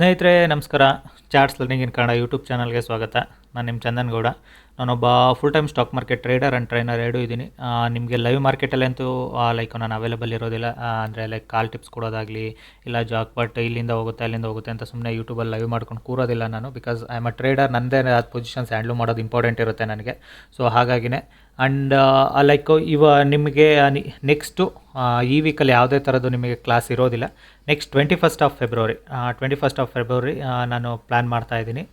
ಸ್ನೇಹಿತರೆ, ನಮಸ್ಕಾರ. Charts learning in Kannada YouTube ಚಾನಲ್ಗೆ ಸ್ವಾಗತ. ನಾನು ನಿಮ್ಮ ಚಂದನ್ ಗೌಡ ನಾನೊಬ್ಬ full time stock market trader and trainer ಎರಡೂ ಇದ್ದೀನಿ. ನಿಮಗೆ ಲೈವ್ ಮಾರ್ಕೆಟಲ್ಲಂತೂ ಲೈಕ್ ನಾನು ಅವೈಲೇಬಲ್ ಇರೋದಿಲ್ಲ. ಅಂದರೆ ಲೈಕ್ ಕಾಲ್ ಟಿಪ್ಸ್ ಕೊಡೋದಾಗಲಿ, ಇಲ್ಲ ಜಾಕ್ ಬಟ್ ಇಲ್ಲಿಂದ ಹೋಗುತ್ತೆ, ಅಲ್ಲಿಂದ ಹೋಗುತ್ತೆ ಅಂತ ಸುಮ್ಮನೆ ಯೂಟ್ಯೂಬಲ್ಲಿ ಲೈವ್ ಮಾಡ್ಕೊಂಡು ಕೂರೋದಿಲ್ಲ ನಾನು. Because I am a trader ನನ್ನದೇ ಆದ ಪೊಸಿಷನ್ಸ್ ಹ್ಯಾಂಡ್ಲ್ ಮಾಡೋದು ಇಂಪಾರ್ಟೆಂಟ್ ಇರುತ್ತೆ ನನಗೆ. ಸೊ ಹಾಗಾಗಿನೇ. ಆ್ಯಂಡ್ ಲೈಕ್ ಇವ, ನಿಮಗೆ ನೆಕ್ಸ್ಟು ಈ ವೀಕಲ್ಲಿ ಯಾವುದೇ ಥರದ್ದು ನಿಮಗೆ ಕ್ಲಾಸ್ ಇರೋದಿಲ್ಲ. Next twenty first of February twenty first of February ನಾನು ಪ್ಲ್ಯಾನ್ ಮಾಡ್ತಾ ಇದ್ದೀನಿ.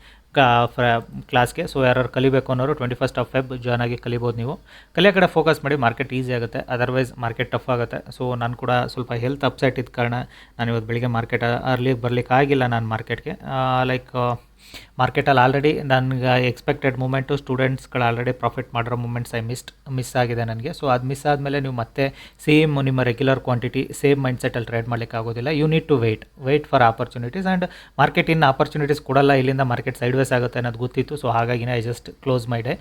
ಕ್ಲಾಸ್ಗೆ ಸೊ ಯಾರು ಕಲಿಬೇಕು ಅನ್ನೋರು twenty first of Feb join ಆಗಿ ಕಲಿಬೋದು ನೀವು. ಕಲಿಯೋ ಕಡೆ ಫೋಕಸ್ ಮಾಡಿ ಮಾರ್ಕೆಟ್ ಈಸಿ ಆಗುತ್ತೆ. ಅದರ್ವೈಸ್ ಮಾರ್ಕೆಟ್ ಟಫ್ ಆಗುತ್ತೆ. ಸೊ ನಾನು ಕೂಡ ಸ್ವಲ್ಪ ಹೆಲ್ತ್ ಅಪ್ಸೆಟ್ ಇದ್ದ ಕಾರಣ ನಾನು ಇವತ್ತು ಬೆಳಿಗ್ಗೆ ಮಾರ್ಕೆಟ್ ಅರ್ಲಿ ಬರಲಿಕ್ಕೆ ಆಗಿಲ್ಲ ನಾನು ಮಾರ್ಕೆಟ್ಗೆ ಲೈಕ್ ಮಾರ್ಕೆಟಲ್ಲಿ ಆಲ್ರೆಡಿ ನನಗೆ ಎಕ್ಸ್ಪೆಕ್ಟೆಡ್ ಮೂಮೆಂಟು ಸ್ಟೂಡೆಂಟ್ಸ್ಗಳು ಆಲ್ರೆಡಿ ಪ್ರಾಫಿಟ್ ಮಾಡಿರೋ ಮೂಮೆಂಟ್ಸ್ ಐ ಮಿಸ್ಡ್ ಮಿಸ್ ಆಗಿದೆ ನನಗೆ. ಸೊ ಅದು ಮಿಸ್ ಆದಮೇಲೆ ನೀವು ಮತ್ತೆ ಸೇಮ್ ನಿಮ್ಮ ರೆಗ್ಯುಲರ್ ಕ್ವಾಂಟಿಟಿ ಸೇಮ್ ಮೈಂಡ್ಸೆಟಲ್ಲಿ ಟ್ರೇಡ್ ಮಾಡಲಿಕ್ಕೆ ಆಗೋದಿಲ್ಲ. You need to wait wait for opportunities and market ಇನ್ನು ಆಪರ್ಚುನಿಟೀಸ್ ಕೊಡಲ್ಲ, ಇಲ್ಲಿಂದ ಮಾರ್ಕೆಟ್ ಸೈಡ್ ವೇಸ್ ಆಗುತ್ತೆ ಅನ್ನೋದು ಗೊತ್ತಿತ್ತು. ಸೊ ಹಾಗಾಗಿನೇ I just close my day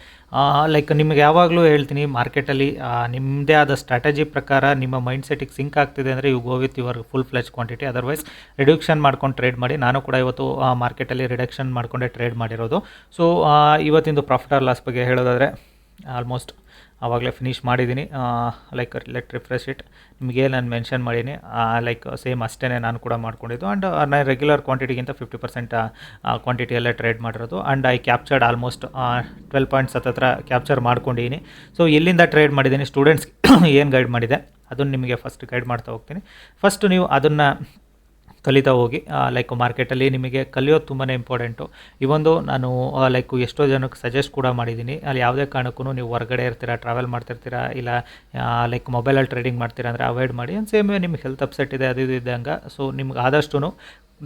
like ನಿಮಗೆ ಯಾವಾಗಲೂ ಹೇಳ್ತೀನಿ ಮಾರ್ಕೆಟಲ್ಲಿ ನಿಮ್ಮದೇ ಆದ ಸ್ಟ್ರಾಟಜಿ ಪ್ರಕಾರ ನಿಮ್ಮ ಮೈಂಡ್ಸೆಟಿಗೆ ಸಿಂಕ್ ಆಗ್ತಿದೆ ಅಂದರೆ you go with your full fledge quantity otherwise reduction ಮಾಡ್ಕೊಂಡು ಟ್ರೇಡ್ ಮಾಡಿ. ನಾನು ಕೂಡ ಇವತ್ತು ಮಾರ್ಕೆಟಲ್ಲಿ ರಿಡಕ್ಷನ್ ಮಾಡಿಕೊಂಡೆ ಟ್ರೇಡ್ ಮಾಡಿರೋದು. ಸೊ ಇವತ್ತಿಂದು ಪ್ರಾಫಿಟ್ ಆರ್ ಲಾಸ್ ಬಗ್ಗೆ ಹೇಳೋದಾದರೆ ಆಲ್ಮೋಸ್ಟ್ ಆವಾಗಲೇ ಫಿನಿಷ್ ಮಾಡಿದ್ದೀನಿ ಲೈಕ್ ಲೆಟ್ ರಿಫ್ರೆಶ್ ಇಟ್ ನಿಮಗೆ ನಾನು ಮೆನ್ಷನ್ ಮಾಡೀನಿ. ಲೈಕ್ ಸೇಮ್ ಅಷ್ಟೇ ನಾನು ಕೂಡ ಮಾಡ್ಕೊಂಡಿದ್ದು. ಆ್ಯಂಡ್ ನಾನು ರೆಗ್ಯುಲರ್ ಕ್ವಾಂಟಿಟಿಗಿಂತ ಫಿಫ್ಟಿ ಪರ್ಸೆಂಟ್ ಕ್ವಾಂಟಿಟಿಯಲ್ಲೇ ಟ್ರೇಡ್ ಮಾಡಿರೋದು. And I captured almost twelve points ಹತ್ತತ್ರ ಕ್ಯಾಪ್ಚರ್ ಮಾಡ್ಕೊಂಡಿದ್ದೀನಿ ಸೊ ಎಲ್ಲಿಂದ ಟ್ರೇಡ್ ಮಾಡಿದ್ದೀನಿ ಸ್ಟೂಡೆಂಟ್ಸ್ ಏನು ಗೈಡ್ ಮಾಡಿದೆ? ಅದನ್ನು ನಿಮಗೆ ಫಸ್ಟ್ ಗೈಡ್ ಮಾಡ್ತಾ ಹೋಗ್ತೀನಿ. ಫಸ್ಟ್ ನೀವು ಅದನ್ನು ಕಲಿತಾ ಹೋಗಿ ಲೈಕ್ ಮಾರ್ಕೆಟಲ್ಲಿ ನಿಮಗೆ ಕಲಿಯೋದು ತುಂಬಾ ಇಂಪಾರ್ಟೆಂಟು ಒಂದು ನಾನು ಲೈಕ್ ಎಷ್ಟೋ ಜನಕ್ಕೆ ಸಜೆಸ್ಟ್ ಕೂಡ ಮಾಡಿದ್ದೀನಿ. ಅಲ್ಲಿ ಯಾವುದೇ ಕಾರಣಕ್ಕೂ ನೀವು ಹೊರಗಡೆ ಇರ್ತೀರಾ ಟ್ರಾವೆಲ್ ಮಾಡ್ತಿರ್ತೀರಾ, ಇಲ್ಲ ಲೈಕ್ ಮೊಬೈಲಲ್ಲಿ ಟ್ರೇಡಿಂಗ್ ಮಾಡ್ತೀರಾ ಅಂದರೆ ಅವಾಯ್ಡ್ ಮಾಡಿ. ಸೇಮ್ ನಿಮ್ಗೆ ಹೆಲ್ತ್ ಅಪ್ಸೆಟ್ ಇದೆ, ಅದು ಇದು ಇದ್ದಂಗೆ. ಸೊ ನಿಮ್ಗೆ ಆದಷ್ಟು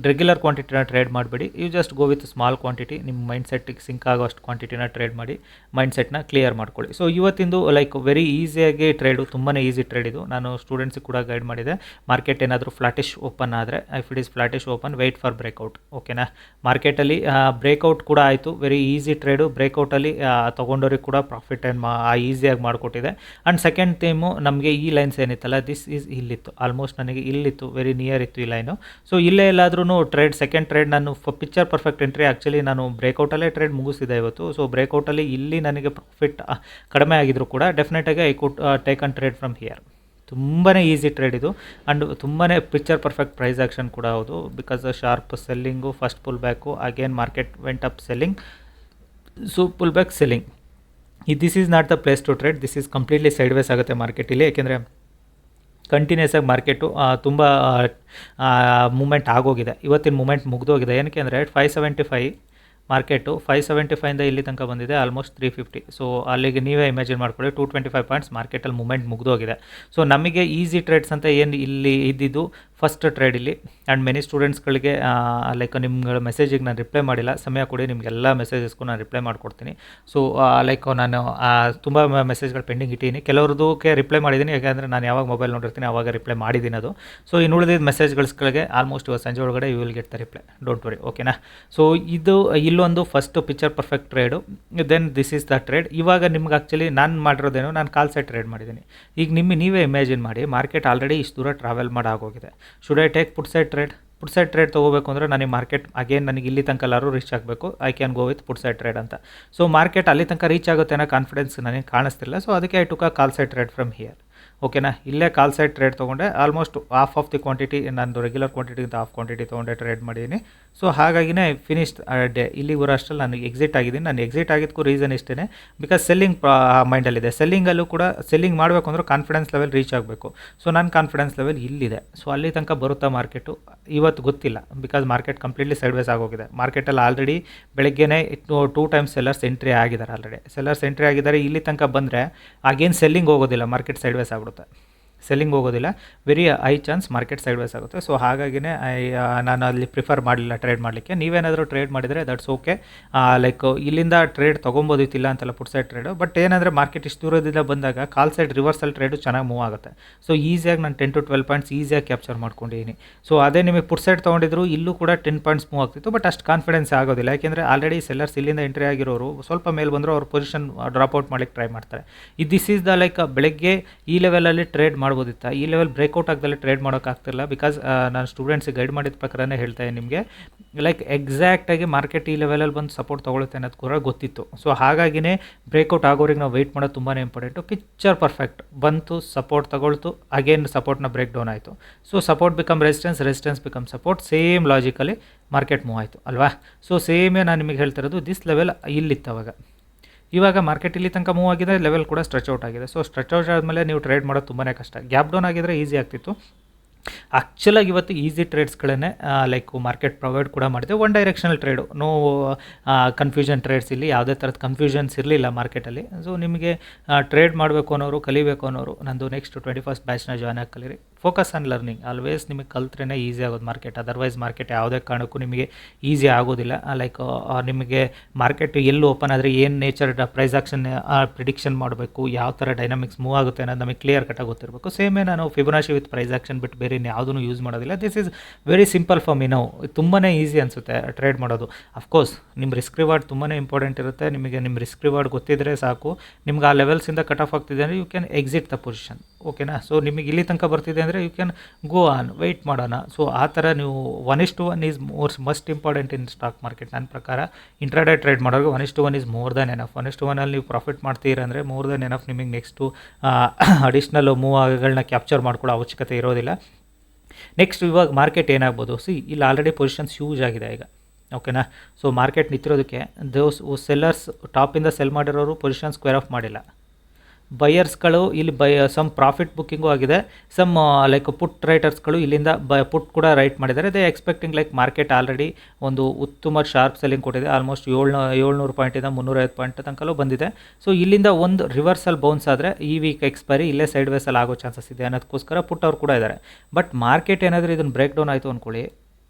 ರೆಗ್ಯುಲರ್ ಕ್ವಾಂಟಿಟಿನ ಟ್ರೇಡ್ ಮಾಡಬೇಡಿ. You just go with small quantity ನಿಮ್ಮ ಮೈಂಡ್ ಸೆಟ್ಟಿಗೆ ಸಿಂಕ್ ಆಗೋಷ್ಟು ಕ್ವಾಂಟಿಟಿನ ಟ್ರೇಡ್ ಮಾಡಿ ಮೈಂಡ್ ಸೆಟ್ನ ಕ್ಲಿಯರ್ ಮಾಡ್ಕೊಳ್ಳಿ. ಸೊ ಇವತ್ತಿಂದು ಲೈಕ್ ವೆರಿ ಈಸಿಯಾಗಿ ಟ್ರೇಡು ತುಂಬಾ ಈಸಿ ಟ್ರೇಡ್ ಇದು. ನಾನು ಸ್ಟೂಡೆಂಟ್ಸಿಗೆ ಕೂಡ ಗೈಡ್ ಮಾಡಿದೆ. ಮಾರ್ಕೆಟ್ ಏನಾದರೂ ಫ್ಲಾಟಿಶ್ ಓಪನ್ ಆದರೆ if it is flattish open wait for breakout ಓಕೆನಾ ಮಾರ್ಕೆಟಲ್ಲಿ ಬ್ರೇಕ್ಔಟ್ ಕೂಡ ಆಯಿತು. ವೆರಿ ಈಸಿ ಟ್ರೇಡು ಬ್ರೇಕ್ಔಟಲ್ಲಿ ತೊಗೊಂಡವ್ರಿಗೆ ಕೂಡ ಪ್ರಾಫಿಟ್ ಏನು ಮಾ ಈಸಿಯಾಗಿ ಮಾಡಿಕೊಟ್ಟಿದೆ. ಆ್ಯಂಡ್ ಸೆಕೆಂಡ್ ಟೈಮು ನಮಗೆ ಈ ಲೈನ್ಸ್ ಏನಿತ್ತಲ್ಲ ದಿಸ್ ಈಸ್ ಇಲ್ಲಿತ್ತು. ಆಲ್ಮೋಸ್ಟ್ ನನಗೆ ಇಲ್ಲಿತ್ತು. ವೆರಿ ನಿಯರ್ ಇತ್ತು ಈ ಲೈನು ಸೊ ಇಲ್ಲೇ ಎಲ್ಲಾದರೂ ಟ್ರೇಡ್ ಸೆಕೆಂಡ್ ಟ್ರೇಡ್ ನಾನು ಪಿಕ್ಚರ್ ಪರ್ಫೆಕ್ಟ್ ಎಂಟ್ರಿ ಆ್ಯಕ್ಚುಲಿ ನಾನು ಬ್ರೇಕೌಟಲ್ಲೇ ಟ್ರೇಡ್ ಮುಗಿಸಿದೆ ಇವತ್ತು. ಸೊ ಬ್ರೇಕೌಟಲ್ಲಿ ಇಲ್ಲಿ ನನಗೆ ಪ್ರಾಫಿಟ್ ಕಡಿಮೆ ಆಗಿದ್ರು ಕೂಡ ಡೆಫಿನೆಟಾಗಿ I could take an trade from here ತುಂಬಾ ಈಸಿ ಟ್ರೇಡ್ ಇದು. ಆ್ಯಂಡ್ ತುಂಬಾ ಪಿಕ್ಚರ್ ಪರ್ಫೆಕ್ಟ್ ಪ್ರೈಸ್ ಆ್ಯಕ್ಷನ್ ಕೂಡ ಹೌದು. Because sharp selling first pull back again market went up selling so pull back selling ಈ this is not the place to trade this is completely sideways ಆಗುತ್ತೆ ಮಾರ್ಕೆಟಲ್ಲಿ ಏಕೆಂದರೆ continuous ಆಗಿ market ತುಂಬ moment ಆಗೋಗಿದೆ. ಇವತ್ತಿನ ಮೂಮೆಂಟ್ ಮುಗಿದೋಗಿದೆ. ಏನಕ್ಕೆ ಅಂದರೆ five seventy five market five seventy ಫೈಯಿಂದ ಇಲ್ಲಿ ತನಕ ಬಂದಿದೆ ಆಲ್ಮೋಸ್ಟ್ ತ್ರೀ ಫಿಫ್ಟಿ ಸೊ ಅಲ್ಲಿಗೆ ನೀವೇ ಇಮ್ಯಾಜಿನ್ ಮಾಡ್ಕೊಳ್ಳಿ ಟು ಟ್ವೆಂಟಿ ಫೈವ್ ಪಾಯಿಂಟ್ಸ್ ಮಾರ್ಕೆಟಲ್ಲಿ ಮೂಮೆಂಟ್ ಮುಗಿದೋಗಿದೆ. ಸೊ ನಮಗೆ ಈಸಿ ಟ್ರೇಡ್ಸ್ ಅಂತ ಏನು ಇಲ್ಲಿ ಇದ್ದಿದ್ದು ಫಸ್ಟ್ ಟ್ರೇಡ್ ಇಲ್ಲಿ. ಆ್ಯಂಡ್ ಮೆನಿ ಸ್ಟೂಡೆಂಟ್ಸ್ಗಳಿಗೆ ಲೈಕ್ ನಿಮ್ಗಳ ಮೆಸೇಜಿಗೆ ನಾನು ರಿಪ್ಲೈ ಮಾಡಿಲ್ಲ. ಸಮಯ ಕೊಡಿ ನಿಮಗೆಲ್ಲ ಮೆಸೇಜಸ್ಗೂ ನಾನು ರಿಪ್ಲೈ ಮಾಡಿಕೊಡ್ತೀನಿ. ಸೊ ಲೈಕ್ ನಾನು ತುಂಬ ಮೆಸೇಜ್ಗಳು ಪೆಂಡಿಂಗ್ ಇಟ್ಟಿದ್ದೀನಿ ಕೆಲವ್ರದಕ್ಕೆ ರಿಪ್ಲೈ ಮಾಡಿದ್ದೀನಿ ಯಾಕೆಂದರೆ ನಾನು ಯಾವಾಗ ಮೊಬೈಲ್ ನೋಡಿರ್ತೀನಿ ಆವಾಗ ರಿಪ್ಲೈ ಮಾಡಿದ್ದೀನಿ ಅದು. ಸೊ ಇನ್ನು ಉಳಿದಿದ್ದ ಮೆಸೇಜ್ಗಳಿಗೆ ಆಲ್ಮೋಸ್ಟ್ ಇವತ್ತು ಸಂಜೆ ಒಳಗಡೆ you will get the reply don't worry ಓಕೆನಾ ಸೊ ಇದು, ಇಲ್ಲೊಂದು first picture perfect trade then this is the trade ಇವಾಗ ನಿಮ್ಗೆ ಆ್ಯಕ್ಚುಲಿ ನಾನು ಮಾಡಿರೋದೇನು, ನಾನು ಕಾಲ್ ಸೆಟ್ ಟ್ರೇಡ್ ಮಾಡಿದ್ದೀನಿ ಈಗ ನಿಮ್ಮ ನೀವೇ ಇಮ್ಯಾಜಿನ್ ಮಾಡಿ ಮಾರ್ಕೆಟ್ ಆಲ್ರೆಡಿ ಇಷ್ಟು ದೂರ travel ಮಾಡಾಗೋಗಿದೆ. Should I take put side trade put side trade ತೊಗೋಬೇಕು ಅಂದರೆ ನನಗೆ ಮಾರ್ಕೆಟ್ ಅಗೇನ್ ನನಗೆ ಇಲ್ಲಿ ತನಕ ಎಲ್ಲರೂ ರೀಚ್ ಆಗಬೇಕು. I can go with put side trade ಅಂತ. ಸೊ ಮಾರ್ಕೆಟ್ ಅಲ್ಲಿ ತನಕ ರೀಚ್ ಆಗುತ್ತೆ ಅನ್ನೋ ಕಾನ್ಫಿಡೆನ್ಸ್ ನನಗೆ ಕಾಣಿಸ್ತಿಲ್ಲ. ಸೊ ಅದಕ್ಕೆ I took call side trade from here ಓಕೆನಾ ಇಲ್ಲೇ ಕಾಲ್ ಸೈಡ್ ಟ್ರೇಡ್ ತೊಗೊಂಡೆ. Almost half of the quantity ನಾನು ರೆಗ್ಯುಲರ್ ಕ್ವಾಂಟಿಟಿಗಿಂತ ಹಾಫ್ ಕ್ವಾಂಟಿಟಿ ತೊಗೊಂಡೆ ಟ್ರೇಡ್ ಮಾಡಿದ್ದೀನಿ ಸೊ ಹಾಗಾಗಿನೇ ಫಿನಿಶ್ ಡೇ ಇಲ್ಲಿ ಬರೋ ಅಷ್ಟರಲ್ಲಿ ನಾನು ಎಕ್ಸಿಟ್ ಆಗಿದ್ದೀನಿ. ನಾನು ಎಕ್ಸಿಟ್ ಆಗಿದ್ದಕ್ಕೂ ರೀಸನ್ ಇಷ್ಟೇ ಬಿಕಾಸ್ ಸೆಲ್ಲಿಂಗ್ ಮೈಂಡಲ್ಲಿದೆ ಸೆಲ್ಲಿಂಗಲ್ಲೂ ಕೂಡ ಸೆಲ್ಲಿಂಗ್ ಮಾಡಬೇಕು ಅಂದ್ರೆ ಕಾನ್ಫಿಡೆನ್ಸ್ ಲೆವೆಲ್ ರೀಚ್ ಆಗಬೇಕು. ಸೊ ನನ್ನ ಕಾನ್ಫಿಡೆನ್ಸ್ ಲೆವೆಲ್ ಇಲ್ಲಿದೆ. ಸೊ ಅಲ್ಲಿ ತನಕ ಬರುತ್ತಾ ಮಾರ್ಕೆಟು ಇವತ್ತು ಗೊತ್ತಿಲ್ಲ. Because market completely sideways ಆಗೋಗಿದೆ ಮಾರ್ಕೆಟಲ್ಲಿ ಆಲ್ರೆಡಿ ಬೆಳಗ್ಗೆನೇ ಟೂ ಟೈಮ್ಸ್ ಸೆಲ್ಲರ್ಸ್ ಎಂಟ್ರಿ ಆಗಿದ್ದಾರೆ ಆಲ್ರೆಡಿ ಸೆಲ್ಲರ್ಸ್ ಎಂಟ್ರಿ ಆಗಿದ್ದಾರೆ. ಇಲ್ಲಿ ತನಕ ಬಂದರೆ ಆಗೇನು ಸೆಲ್ಲಿಂಗ್ ಹೋಗೋದಿಲ್ಲ. ಮಾರ್ಕೆಟ್ ಸೈಡ್ ವೇಸ್ ಆಗ್ಬಿಡುತ್ತೆ ಸೆಲ್ಲಿಂಗ್ ಹೋಗೋದಿಲ್ಲ. Very high chance market sideways ಆಗುತ್ತೆ. ಸೊ ಹಾಗಾಗಿನೇ ನಾನು ಅಲ್ಲಿ ಪ್ರಿಫರ್ ಮಾಡಲಿಲ್ಲ ಟ್ರೇಡ್ ಮಾಡಲಿಕ್ಕೆ. ನೀವೇನಾದರೂ ಟ್ರೇಡ್ ಮಾಡಿದರೆ ದಟ್ಸ್ ಓಕೆ ಲೈಕ್ ಇಲ್ಲಿಂದ ಟ್ರೇಡ್ ತೊಗೊಬೋದಿತ್ತಿಲ್ಲ ಅಂತೆಲ್ಲ ಪುಟ್ ಸೈಡ್ ಟ್ರೇಡು ಬಟ್ ಏನಂದರೆ ಮಾರ್ಕೆಟ್ ಇಷ್ಟು ದೂರದಿಂದ ಬಂದಾಗ ಕಾಲ್ ಸೈಡ್ ರಿವರ್ಸಲ್ ಟ್ರೇಡು ಚೆನ್ನಾಗಿ ಮೂವ್ ಆಗುತ್ತೆ. ಸೊ ಈಸಿಯಾಗಿ ನಾನು ಟೆನ್ ಟು ಟ್ವೆಲ್ ಪಾಯಿಂಟ್ಸ್ ಈಸಿಯಾಗಿ ಕ್ಯಾಪ್ಚರ್ ಮಾಡ್ಕೊಂಡಿದ್ದೀನಿ. ಸೊ ಅದೇ ನಿಮಗೆ ಪುಟ್ ಸೈಡ್ ತೊಗೊಂಡಿದ್ರು ಇಲ್ಲೂ ಕೂಡ ಟೆನ್ ಪಾಯಿಂಟ್ಸ್ ಮೂವ್ ಆಗ್ತಿತ್ತು. ಬಟ್ ಅಷ್ಟು ಕಾನ್ಫಿಡೆನ್ಸ್ ಆಗೋದಿಲ್ಲ. ಯಾಕೆಂದರೆ ಆಲ್ರೆಡಿ ಸೆಲ್ಲರ್ಸ್ ಇಲ್ಲಿಂದ ಎಂಟ್ರಿ ಆಗಿರೋರು ಸ್ವಲ್ಪ ಮೇಲೆ ಬಂದರೂ ಅವ್ರ ಪೊಸಿಷನ್ ಡ್ರಾಪ್ ಔಟ್ ಮಾಡಲಿಕ್ಕೆ ಟ್ರೈ ಮಾಡ್ತಾರೆ. ಇದು ದಿಸ್ ಈಸ್ ದ ಲೈಕ್ ಬೆಳಗ್ಗೆ ಈ ಲೆವೆಲಲ್ಲಿ ಟ್ರೇಡ್ ಮಾಡಿ ಮಾಡ್ಬೋದಿತ್ತ? ಈ ಲೆವೆಲ್ ಬ್ರೇಕ್ಔಟ್ ಆಗದಲ್ಲೇ ಟ್ರೇಡ್ ಮಾಡೋಕ್ಕಾಗ್ತಿಲ್ಲ ಬಿಕಾಸ್ ನಾನು ಸ್ಟೂಡೆಂಟ್ಸಿಗೆ ಗೈಡ್ ಮಾಡಿದ ಪ್ರಕಾರನೇ ಹೇಳ್ತಾ ಇದ್ದೀನಿ ನಿಮಗೆ. ಲೈಕ್ ಎಕ್ಸಾಕ್ಟಾಗಿ ಮಾರ್ಕೆಟ್ ಈ ಲೆವೆಲಲ್ಲಿ ಬಂದು ಸಪೋರ್ಟ್ ತೊಗೊಳುತ್ತೆ ಅನ್ನೋದು ಕೂಡ ಗೊತ್ತಿತ್ತು. ಸೊ ಹಾಗಾಗಿನೇ ಬ್ರೇಕ್ಔಟ್ ಆಗೋರಿಗೆ ನಾವು ವೆಯ್ಟ್ ಮಾಡೋದು ತುಂಬಾ ಇಂಪಾರ್ಟೆಂಟು ಪಿಕ್ಚರ್ ಪರ್ಫೆಕ್ಟ್ ಬಂತು ಸಪೋರ್ಟ್ ತಗೊಳ್ತು ಅಗೇನ್ ಸಪೋರ್ಟ್ನ ಬ್ರೇಕ್ ಡೌನ್ ಆಯಿತು. So support become resistance resistance become support same logically market move ಆಯಿತು, ಅಲ್ವಾ? ಸೊ ಸೇಮೇ ನಾನು ನಿಮಗೆ ಹೇಳ್ತಿರೋದು ದಿಸ್ ಲೆವೆಲ್ ಇಲ್ಲಿತ್ತು ಅವಾಗ. ಇವಾಗ ಮಾರ್ಕೆಟ್ ಇಲ್ಲಿ ತನಕ ಮೂವ್ ಆಗಿದೆ ಲೆವೆಲ್ ಕೂಡ ಸ್ಟ್ರೆಚ್ ಔಟ್ ಆಗಿದೆ. ಸೊ ಸ್ಟ್ರೆಚ್ ಔಟ್ ಆದಮೇಲೆ ನೀವು ಟ್ರೇಡ್ ಮಾಡೋದು ತುಂಬಾ ಕಷ್ಟ. ಗ್ಯಾಪ್ ಡೌನ್ ಆಗಿದ್ರೆ ಈಸಿ ಆಗ್ತಿತ್ತು. ಆ್ಯಕ್ಚುಲಾಗಿ ಇವತ್ತು ಈಸಿ ಟ್ರೇಡ್ಸ್ಗಳನ್ನೇ ಲೈಕ್ ಮಾರ್ಕೆಟ್ ಪ್ರೊವೈಡ್ ಕೂಡ ಮಾಡಿದೆ. One directional trade no confusion trades ಇಲ್ಲಿ, ಯಾವುದೇ ಥರದ ಕನ್ಫ್ಯೂಷನ್ಸ್ ಇರಲಿಲ್ಲ ಮಾರ್ಕೆಟಲ್ಲಿ ಸೊ ನಿಮಗೆ ಟ್ರೇಡ್ ಮಾಡಬೇಕು ಅನ್ನೋರು, ಕಲಿಬೇಕು ಅನ್ನೋರು, ನಂದು ನೆಕ್ಸ್ಟ್ ಟ್ವೆಂಟಿ ಫಸ್ಟ್ ಬ್ಯಾಚ್ನ ಜಾಯ್ನ್ ಆಗಿ ಕಲೀರಿ. ಫೋಕಸ್ ಆನ್ ಲರ್ನಿಂಗ್ ಆಲ್ವೇಸ್ ನಿಮಗೆ ಕಲ್ತ್ರೇ ಈಸಿ ಆಗೋದು ಮಾರ್ಕೆಟ್ ಅದರ್ವೈಸ್ ಮಾರ್ಕೆಟ್ ಯಾವುದೇ ಕಾರಣಕ್ಕೂ ನಿಮಗೆ ಈಸಿ ಆಗೋದಿಲ್ಲ. ಲೈಕ್ ನಿಮಗೆ ಮಾರ್ಕೆಟ್ ಎಲ್ಲಿ ಓಪನ್ ಆದರೆ ಏನು ನೇಚರ್ ಪ್ರೈಸ್ ಆಕ್ಷನ್ ಪ್ರಿಡಿಕ್ಷನ್ ಮಾಡಬೇಕು, ಯಾವ ಥರ ಡೈನಾಮಿಕ್ಸ್ ಮೂವ್ ಆಗುತ್ತೆ ಅನ್ನೋದು ನಮಗೆ ಕ್ಲಿಯರ್ ಕಟ್ಟಾಗಿ ಗೊತ್ತಿರಬೇಕು ಸೇಮೇ ನಾನು ಫಿಬೊನಾಶಿ ವಿತ್ ಪ್ರೈಸ್ ಆಕ್ಷನ್ ಬಿಟ್ಟು ಬೇರೆ ಯಾವುದೂ ಯೂಸ್ ಮಾಡೋದಿಲ್ಲ. This is very simple for me ನಾವು ತುಂಬಾ ಈಸಿ ಅನಿಸುತ್ತೆ ಟ್ರೇಡ್ ಮಾಡೋದು. ಅಫ್ಕೋರ್ಸ್ ನಿಮ್ಮ ರಿಸ್ಕ್ ರಿವಾರ್ಡ್ ತುಂಬಾ ಇಂಪಾರ್ಟೆಂಟ್ ಇರುತ್ತೆ. ನಿಮಗೆ ನಿಮ್ಮ ರಿಸ್ಕ್ ರಿವಾರ್ಡ್ ಗೊತ್ತಿದ್ದರೆ ಸಾಕು. ನಿಮ್ಗೆ ಆ ಲೆವೆಲ್ಸಿಂದ ಕಟ್ ಆಫ್ ಆಗ್ತಿದೆ ಅಂದರೆ you can exit the position ಓಕೆನಾ? ಸೊ ನಿಮಗೆ ಇಲ್ಲಿ ತನಕ ಬರ್ತಿದೆ ಅಂದರೆ you can go on wait ಮಾಡೋಣ. ಸೊ ಆ ಥರ ನೀವು one is to one is more's must important in stock market ನನ್ನ ಪ್ರಕಾರ. ಇಂಟ್ರಾಡೇ ಟ್ರೇಡ್ ಮಾಡೋರಿಗೆ one is to one is more than enough one is to ಒನಲ್ಲಿ ನೀವು ಪ್ರಾಫಿಟ್ ಮಾಡ್ತೀರಂದರೆ more than enough ನಿಮಗೆ ನೆಕ್ಸ್ಟು ಅಡಿಷ್ನಲ್ ಮೂವ್ ಆಗಗಳನ್ನ capture ಮಾಡ್ಕೊಳ್ಳೋ ಅವಶ್ಯಕತೆ ಇರೋದಿಲ್ಲ. ನೆಕ್ಸ್ಟ್ ಇವಾಗ ಮಾರ್ಕೆಟ್ ಏನಾಗ್ಬೋದು? ಸಿ ಇಲ್ಲಿ ಆಲ್ರೆಡಿ ಪೊಸಿಷನ್ಸ್ ಹ್ಯೂಜ್ ಆಗಿದೆ ಈಗ. ಓಕೆನಾ? ಸೊ ಮಾರ್ಕೆಟ್ ನಿಂತಿರೋದಕ್ಕೆ ದೋಸ್ ಸೆಲ್ಲರ್ಸ್ ಟಾಪಿಂದ ಸೆಲ್ ಮಾಡಿರೋರು ಪೊಸಿಷನ್ ಸ್ಕ್ವೇರ್ ಆಫ್ ಮಾಡಿಲ್ಲ. ಬಯರ್ಸ್ಗಳು ಇಲ್ಲಿ ಬಯ ಸಮ್ ಪ್ರಾಫಿಟ್ ಬುಕ್ಕಿಂಗು ಆಗಿದೆ. ಸಮ್ ಲೈಕ್ ಪುಟ್ ರೈಟರ್ಸ್ಗಳು ಇಲ್ಲಿಂದ ಬ ಪುಟ್ ಕೂಡ ರೈಟ್ ಮಾಡಿದ್ದಾರೆ. They expecting like market already ಒಂದು ಉತ್ತಮ ಶಾರ್ಪ್ ಸೆಲ್ಲಿಂಗ್ ಕೊಟ್ಟಿದೆ. ಆಲ್ಮೋಸ್ಟ್ ಏಳ್ನೂ, ಏಳ್ನೂರು ಪಾಯಿಂಟಿಂದ ಮುನ್ನೂರೈವತ್ತು ಪಾಯಿಂಟ್ ತನಕಲೂ ಬಂದಿದೆ. ಸೊ ಇಲ್ಲಿಂದ ಒಂದು ರಿವರ್ಸಲ್ ಬೌನ್ಸ್ ಆದರೆ ಈ ವೀಕ್ ಎಕ್ಸ್ಪೈರಿ ಇಲ್ಲೇ ಸೈಡ್ ವೇಸಲ್ಲಿ ಆಗೋ ಚಾನ್ಸಸ್ ಇದೆ ಅನ್ನೋದಕ್ಕೋಸ್ಕರ ಪುಟ್ ಅವ್ರು ಕೂಡ ಇದ್ದಾರೆ. ಬಟ್ ಮಾರ್ಕೆಟ್ ಏನಾದರೂ ಇದನ್ನು ಬ್ರೇಕ್ ಡೌನ್ ಆಯಿತು ಅಂದ್ಕೊಳ್ಳಿ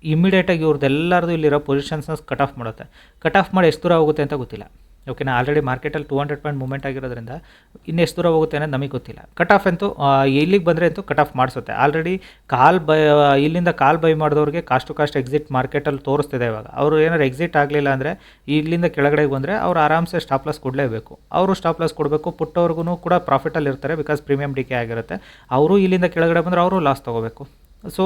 ಇಮಿಡಿಯೇಟಾಗಿ ಇವ್ರದ್ದೆಲ್ಲರದು ಇಲ್ಲಿರೋ ಪೊಸಿಷನ್ಸ್ನ ಕಟ್ ಆಫ್ ಮಾಡುತ್ತೆ. ಕಟ್ ಆಫ್ ಮಾಡಿ ಎಷ್ಟು ದೂರ ಹೋಗುತ್ತೆ ಅಂತ ಗೊತ್ತಿಲ್ಲ. ಓಕೆನಾ ಆಲ್ರೆಡಿ ಮಾರ್ಕೆಟಲ್ಲಿ ಟೂ ಹಂಡ್ರೆಡ್ ಪಾಯಿಂಟ್ ಮೂಮೆಂಟ್ ಆಗಿರೋದ್ರಿಂದ ಇನ್ನು ಎಷ್ಟು ದೂರ ಹೋಗುತ್ತೆ ಅನ್ನೋದು ನಮಗೆ ಗೊತ್ತಿಲ್ಲ. ಕಟ್ ಆಫ್ ಅಂತೂ ಇಲ್ಲಿಗೆ ಬಂದರೆ ಅಂತೂ ಕಟ್ ಆಫ್ ಮಾಡಿಸುತ್ತೆ. ಆಲ್ರೆಡಿ ಕಾಲ್ ಬೈ ಇಲ್ಲಿಂದ ಕಾಲ್ ಬೈ ಮಾಡಿದವ್ರಿಗೆ ಕಾಸ್ಟ್ ಟು ಕಾಸ್ಟ್ ಎಕ್ಸಿಟ್ ಮಾರ್ಕೆಟಲ್ಲಿ ತೋರಿಸ್ತಿದೆ ಇವಾಗ. ಅವರು ಏನಾದ್ರು ಎಕ್ಸಿಟ್ ಆಗಲಿಲ್ಲ ಅಂದರೆ ಇಲ್ಲಿಂದ ಕೆಳಗಡೆ ಬಂದರೆ ಅವ್ರು ಆರಾಮ್ಸೆ ಸ್ಟಾಪ್ ಲಾಸ್ ಕೊಡಲೇಬೇಕು. ಅವರು ಸ್ಟಾಪ್ ಲಾಸ್ ಕೊಡಬೇಕು, ಪುಟ್ಟವ್ರಿಗೂ ಕೂಡ ಪ್ರಾಫಿಟಲ್ಲಿ ಇರ್ತಾರೆ ಬಿಕಾಸ್ ಪ್ರೀಮಿಯಂ ಡಿಕೆ ಆಗಿರುತ್ತೆ. ಅವರು ಇಲ್ಲಿಂದ ಕೆಳಗಡೆ ಬಂದರೆ ಅವರು ಲಾಸ್ ತೊಗೋಬೇಕು. ಸೊ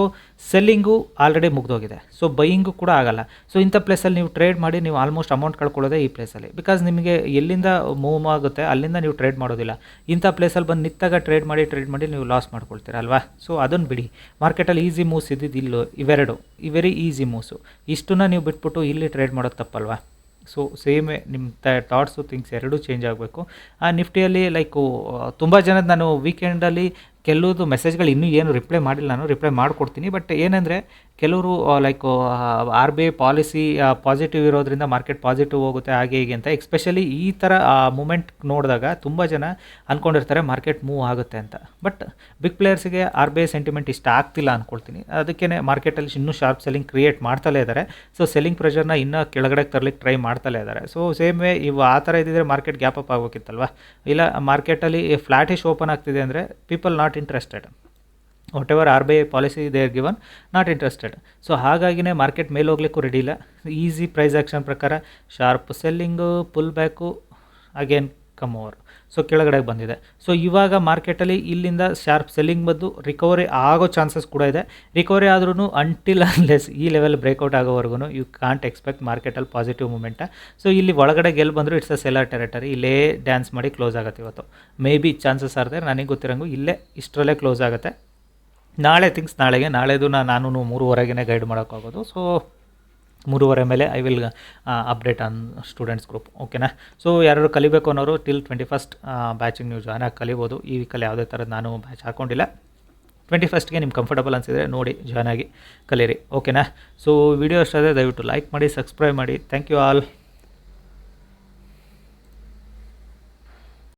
ಸೆಲ್ಲಿಂಗು ಆಲ್ರೆಡಿ ಮುಗ್ದೋಗಿದೆ. ಸೊ ಬೈಯಿಂಗು ಕೂಡ ಆಗಲ್ಲ. ಸೊ ಇಂಥ ಪ್ಲೇಸಲ್ಲಿ ನೀವು ಟ್ರೇಡ್ ಮಾಡಿ ನೀವು ಆಲ್ಮೋಸ್ಟ್ ಅಮೌಂಟ್ ಕಳ್ಕೊಳ್ಳೋದೇ ಈ ಪ್ಲೇಸಲ್ಲಿ ಬಿಕಾಸ್ ನಿಮಗೆ ಎಲ್ಲಿಂದ ಮೂವ್ ಆಗುತ್ತೆ, ಅಲ್ಲಿಂದ ನೀವು ಟ್ರೇಡ್ ಮಾಡೋದಿಲ್ಲ. ಇಂಥ ಪ್ಲೇಸಲ್ಲಿ ಬಂದು ನಿತ್ತಾಗ ಟ್ರೇಡ್ ಮಾಡಿ ಟ್ರೇಡ್ ಮಾಡಿ ನೀವು ಲಾಸ್ ಮಾಡ್ಕೊಳ್ತೀರ ಅಲ್ವಾ? ಸೊ ಅದನ್ನು ಬಿಡಿ. ಮಾರ್ಕೆಟಲ್ಲಿ ಈಸಿ ಮೂವ್ಸ್ ಇದ್ದಿದ್ದು ಇಲ್ಲೋ? ಇವೆರಡು. ವೆರಿ ಈಸಿ ಮೂವ್ಸು ಇಷ್ಟನ್ನ ನೀವು ಬಿಟ್ಬಿಟ್ಟು ಇಲ್ಲಿ ಟ್ರೇಡ್ ಮಾಡೋದು ತಪ್ಪಲ್ವಾ? ಸೊ ಸೇಮೇ ನಿಮ್ಮ ತ ಥಾಟ್ಸು ಥಿಂಗ್ಸ್ ಎರಡೂ ಚೇಂಜ್ ಆಗಬೇಕು. ಆ ನಿಫ್ಟಿಯಲ್ಲಿ ಲೈಕು ತುಂಬ ಜನದ ನಾನು ವೀಕೆಂಡಲ್ಲಿ ಕೆಲವ್ದು ಮೆಸೇಜ್ಗಳು ಇನ್ನೂ ಏನು ರಿಪ್ಲೈ ಮಾಡಿಲ್ಲ ನಾನು ರಿಪ್ಲೈ ಮಾಡಿಕೊಡ್ತೀನಿ. ಬಟ್ ಏನಂದರೆ, ಕೆಲವರು like R B I policy positive ಇರೋದ್ರಿಂದ ಮಾರ್ಕೆಟ್ ಪಾಸಿಟಿವ್ ಹೋಗುತ್ತೆ, ಹಾಗೆ ಹೀಗೆ ಅಂತ. ಎಕ್ಸ್ಪೆಷಲಿ ಈ ಥರ ಮೂಮೆಂಟ್ ನೋಡಿದಾಗ ತುಂಬ ಜನ ಅಂದ್ಕೊಂಡಿರ್ತಾರೆ ಮಾರ್ಕೆಟ್ ಮೂವ್ ಆಗುತ್ತೆ ಅಂತ. ಬಟ್ ಬಿಗ್ ಪ್ಲೇಯರ್ಸಿಗೆ ಆರ್ ಬಿ ಐ ಸೆಂಟಿಮೆಂಟ್ ಇಷ್ಟ ಆಗ್ತಿಲ್ಲ ಅಂದ್ಕೊಳ್ತೀನಿ ಅದಕ್ಕೇ ಮಾರ್ಕೆಟಲ್ಲಿ ಇನ್ನೂ ಶಾರ್ಪ್ ಸೆಲ್ಲಿಂಗ್ ಕ್ರಿಯೇಟ್ ಮಾಡ್ತಲೇ ಇದ್ದಾರೆ ಸೊ ಸೆಲ್ಲಿಂಗ್ ಪ್ರೆಷರ್ನ ಇನ್ನೂ ಕೆಳಗಡೆ ತರಲಿಕ್ಕೆ ಟ್ರೈ ಮಾಡ್ತಲೇ ಇದ್ದಾರೆ ಸೊ ಸೇಮ್ ವೇ ಇವು ಆ ಥರ ಇದ್ದಿದ್ರೆ ಮಾರ್ಕೆಟ್ ಗ್ಯಾಪ್ ಅಪ್ ಆಗಬೇಕಿತ್ತಲ್ವ ಇಲ್ಲ ಮಾರ್ಕೆಟಲ್ಲಿ ಫ್ಲ್ಯಾಟಿಶ್ ಓಪನ್ ಆಗ್ತಿದೆ ಅಂದರೆ people not interested whatever R B I policy they are given not interested so ಹಾಗಾಗಿನೇ ಮಾರ್ಕೆಟ್ ಮೇಲೆ ಹೋಗ್ಲಿಕ್ಕೂ ರೆಡಿ ಇಲ್ಲ. ಈಸಿ ಪ್ರೈಸ್ ಆ್ಯಕ್ಷನ್ ಪ್ರಕಾರ sharp selling pull back again come over so ಕೆಳಗಡೆ ಬಂದಿದೆ. ಸೊ ಇವಾಗ ಮಾರ್ಕೆಟಲ್ಲಿ ಇಲ್ಲಿಂದ ಶಾರ್ಪ್ ಸೆಲ್ಲಿಂಗ್ ಬಂದು ರಿಕವರಿ ಆಗೋ ಚಾನ್ಸಸ್ ಕೂಡ ಇದೆ. ರಿಕವರಿ ಆದ್ರೂ ಅಂಟಿಲ್ ಅನ್ಲೆಸ್ ಈ ಲೆವೆಲ್ ಬ್ರೇಕ್ಔಟ್ ಆಗೋವರೆಗೂ ಯು ಕಾಂಟ್ ಎಕ್ಸ್ಪೆಕ್ಟ್ ಮಾರ್ಕೆಟಲ್ಲಿ ಪಾಸಿಟಿವ್ ಮೂಮೆಂಟ ಸೊ ಇಲ್ಲಿ ಒಳಗಡೆ ಗೆಲ್ ಬಂದರೂ ಇಟ್ಸ್ ಅ ಸೆಲ್ಲರ್ ಟೆರಿಟರಿ ಇಲ್ಲೇ ಡ್ಯಾನ್ಸ್ ಮಾಡಿ ಕ್ಲೋಸ್ ಆಗುತ್ತೆ ಇವತ್ತು. ಮೇ ಬಿ ಚಾನ್ಸಸ್ ಆರ್ದೆ ನನಗೆ ಗೊತ್ತಿರೋಂಗು ಇಲ್ಲೇ ಇಷ್ಟರಲ್ಲೇ ಕ್ಲೋಸ್ ಆಗುತ್ತೆ. ನಾಳೆ ಥಿಂಗ್ಸ್ ನಾಳೆಗೆ. ನಾಳೆದು ನಾನು ಮೂರುವರೆಗೆ ಗೈಡ್ ಮಾಡೋಕ್ಕಾಗೋದು. ಸೊ ಮೂರುವರೆ ಮೇಲೆ I will update on students group ಓಕೆನಾ ಸೊ ಯಾರು ಕಲಿಬೇಕು ಅನ್ನೋರು ಟಿಲ್ ಟ್ವೆಂಟಿ ಫಸ್ಟ್ ಬ್ಯಾಚಿಂಗ್ ನೀವು ಜಾಯ್ನ್ ಕಲಿಬೋದು. ಈ ವೀಕಲ್ಲಿ ಯಾವುದೇ ಥರದ್ದು ನಾನು ಬ್ಯಾಚ್ ಹಾಕ್ಕೊಂಡಿಲ್ಲ ಟ್ವೆಂಟಿ ಫಸ್ಟ್ಗೆ ನಿಮ್ಗೆ ಕಂಫರ್ಟಬಲ್ ಅನಿಸಿದರೆ ನೋಡಿ ಜಾಯ್ನ್ ಆಗಿ ಕಲೀರಿ. ಓಕೆನಾ ಸೊ ವಿಡಿಯೋ ಅಷ್ಟಾದರೆ ದಯವಿಟ್ಟು ಲೈಕ್ ಮಾಡಿ ಸಬ್ಸ್ಕ್ರೈಬ್ ಮಾಡಿ. Thank you all